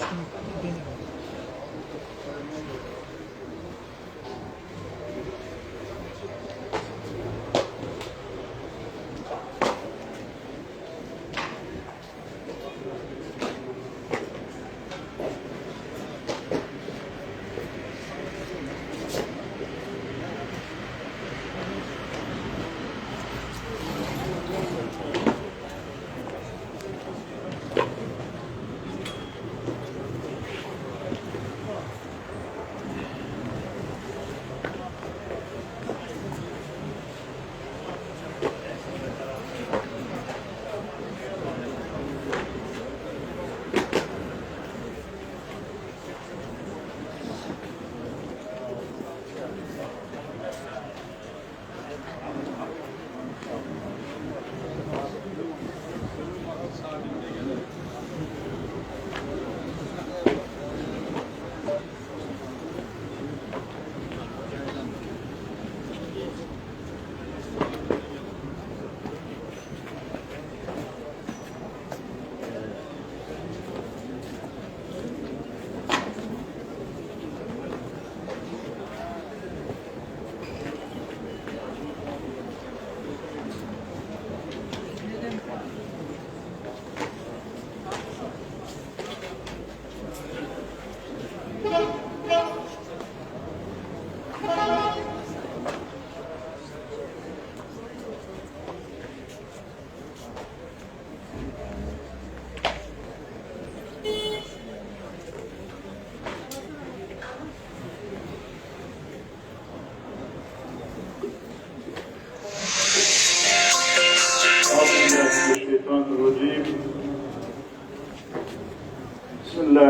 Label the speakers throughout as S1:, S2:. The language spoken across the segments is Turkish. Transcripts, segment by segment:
S1: 出ない。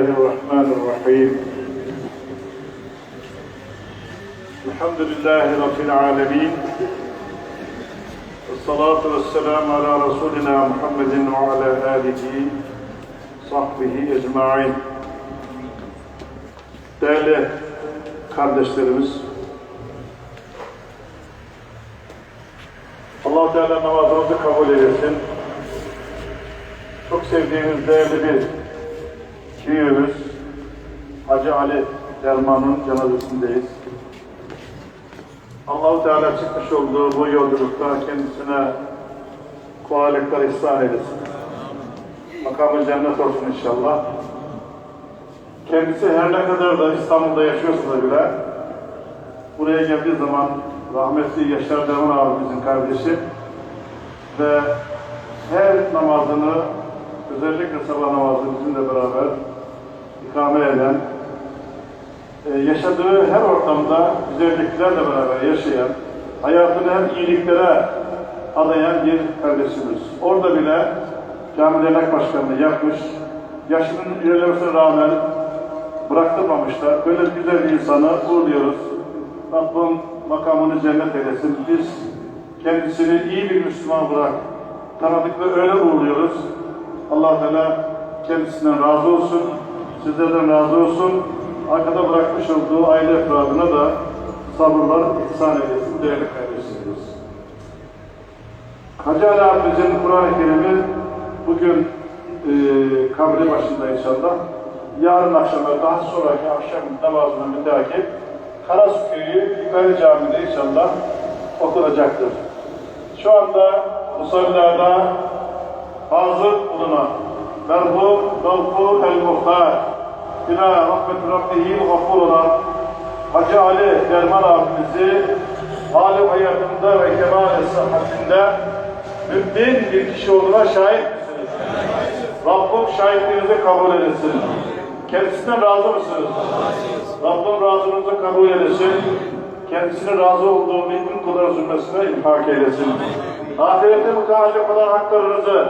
S1: الله الرحمن الرحيم. الحمد لله رب العالمين. والصلاة والسلام على رسولنا محمد وعلى آله صحبه أجمعين. Değerli kardeşlerimiz, Allah Teala namazımızı kabul edersin. Çok sevdiğimiz değerli bir büyüğümüz Hacı Ali Derman'ın cenazesindeyiz. Allahu Teala çıkmış olduğu bu yolculukta kendisine kolaylıklar ihsan eylesin. Makamı cennet olsun inşallah. Kendisi her ne kadar da İstanbul'da yaşıyorsa bile buraya geldiği zaman rahmetli Yaşar Derman abimizin kardeşi ve her namazını özellikle sabah namazını bizimle beraber ikame eden e, yaşadığı her ortamda güzelliklerle beraber yaşayan hayatını hem iyiliklere adayan bir kardeşimiz. Orada bile cami dernek başkanlığı yapmış. Yaşının ilerlemesine rağmen bıraktırmamışlar. Böyle güzel bir insanı uğurluyoruz. Rabbim makamını cennet eylesin. Biz kendisini iyi bir Müslüman bırak. Tanıdık ve öyle uğurluyoruz. Allah Teala kendisinden razı olsun. Sizlerden razı olsun. Arkada bırakmış olduğu aile efradına da sabırlar ihsan eylesin değerli kardeşlerimiz. Hacı Ali abimizin Kur'an-ı Kerim'i bugün e, kabri başında inşallah. Yarın akşam ve daha sonraki akşam namazına müteakip Karasuköy'ü Yukarı Camii'de inşallah okunacaktır. Şu anda musallada hazır bulunan merhum Davfur el-Muhtar ila rahmet Rabbihi gafur olan Hacı Ali Derman abimizi hali hayatında ve kemal sıhhatinde mümin bir kişi olduğuna şahit misiniz? Rabbim şahitliğinizi kabul etsin. Kendisinden razı mısınız? Rabbim razılığınızı kabul eylesin. Kendisine razı olduğu mümin kulların zümresine infak eylesin. Ahirete mutalip olan haklarınızı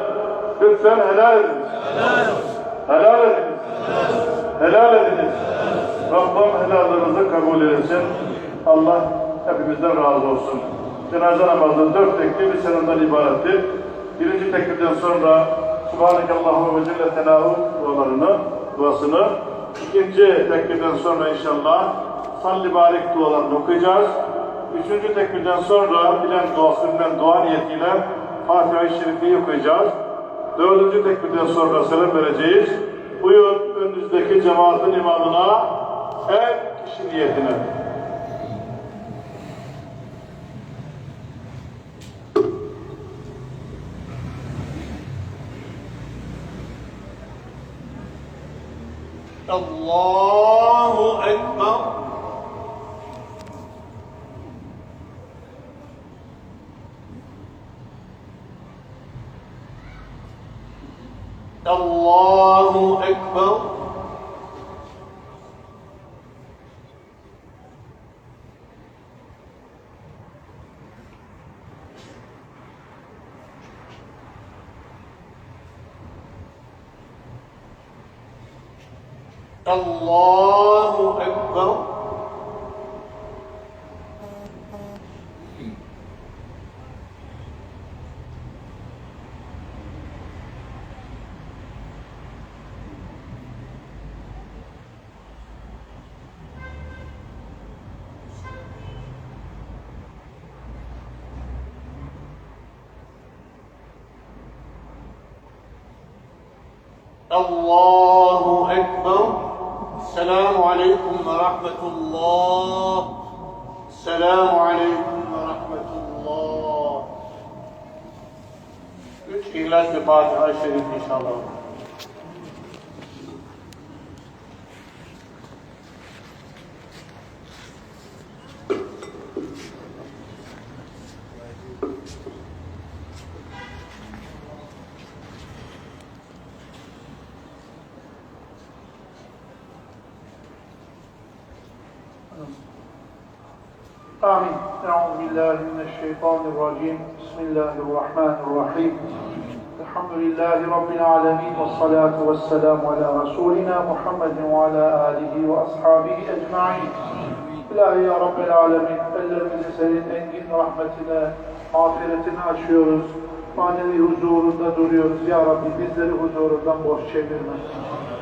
S1: lütfen helal ediniz. Helal ediniz. Helal ediniz. Rabbim helallarınızı kabul eylesin. Allah hepimizden razı olsun. Cenaze namazı dört tekbir bir selamdan ibarettir. Birinci tekbirden sonra Subhaneke Allahümme ve Celle Telahu dualarını, duasını, ikinci tekbirden sonra inşallah salli barik dualarını okuyacağız. Üçüncü tekbirden sonra bilen duasından dua niyetiyle Fatiha-i Şerife'yi okuyacağız dördüncü tekbirden sonra selam vereceğiz. Buyur önünüzdeki cemaatin imamına, her kişi niyetine.
S2: Allah الله أكبر الله الله أكبر. السلام عليكم ورحمة الله. السلام عليكم ورحمة الله. Üç İhlas ve Fatiha-i Şerif inşallah.
S3: بالله من الشيطان الرجيم بسم الله الرحمن الرحيم الحمد لله رب العالمين والصلاة والسلام على رسولنا محمد وعلى آله وأصحابه أجمعين İlahi ya Rabbel Alemin, ellerimizi senin engin rahmetine, mağfiretine açıyoruz. Manevi huzurunda duruyoruz. Ya Rabbi bizleri huzurundan boş çevirme.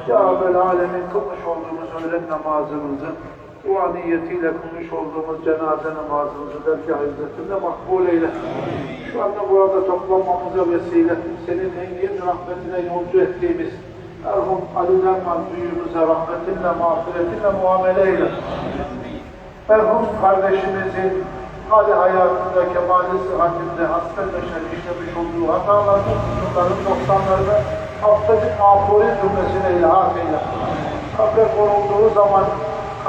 S3: Ya Rabbel Alemin kılmış olduğumuz öğlen namazımızı, dua niyetiyle kılmış olduğumuz cenaze namazımızı dergah izzetinde makbul eyle. Şu anda burada toplanmamıza vesile, senin engin rahmetine yolcu ettiğimiz merhum Ali Nerman büyüğümüze rahmetinle, mağfiretinle muamele eyle merhum kardeşimizin hali hayatında, kemali sıhhatinde, hasbelmeşer işlemiş olduğu hatalarını, kusurların, noksanlarını haftacık mağfuri cümlesine ilhak eyle. Kabre konulduğu zaman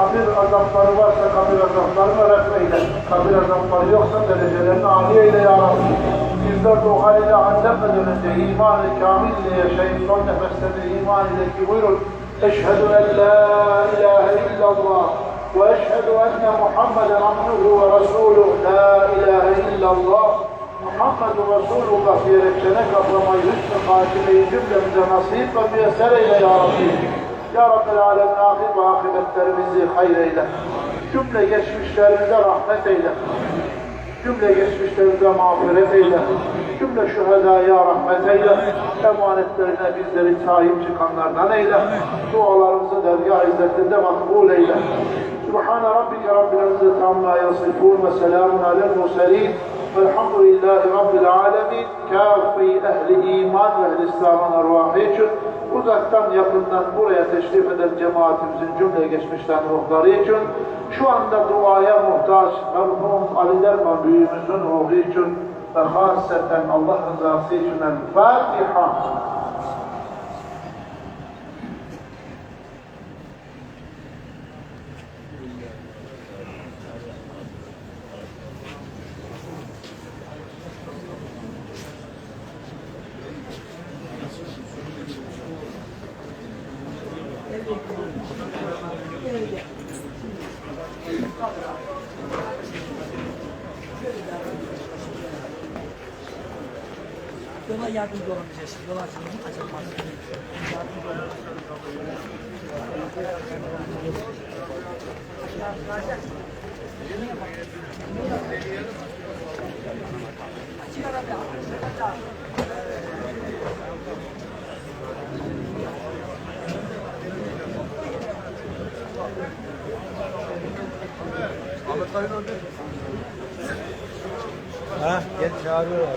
S3: kabir azapları varsa kabir azaplarını eyle. Kabir azapları yoksa derecelerini âli eyle ya Rabbi. Bizler de o haliyle halletmeden önce iman-ı kamil ile yaşayıp son nefeslerinde iman ile ki buyurun. Eşhedü en la ilahe illallah وأشهد أن محمدا عبده ورسوله لا إله إلا الله محمد رسول الله diyerek çene kaplamayı, hüsnü hatimeyi cümlemize nasip ve müyesser eyle ya Rabbi. Ya Rabbi alemin ahir ve akıbetlerimizi hayır eyle. Cümle geçmişlerimize rahmet eyle. Cümle geçmişlerimize mağfiret eyle. Cümle şühedaya rahmet eyle. Emanetlerine bizleri sahip çıkanlardan eyle. Dualarımızı dergah izzetinde makbul eyle. Subhane Rabbike Rabbil İzzeti Amma yasifun ve selamun alel murselin. Velhamdülillahi Rabbil alemin. Kâfi ehli iman ve ehli İslam'ın arvahı için uzaktan yakından buraya teşrif eden cemaatimizin cümle geçmişten ruhları için şu anda duaya muhtaç merhum Ali Derman büyüğümüzün ruhu için ve haseten Allah rızası için El Fatiha.
S4: Yardımcı olamayacağız. Yol açılımı açılmaz. Yardımcı.
S5: Ha, gel çağırıyorlar.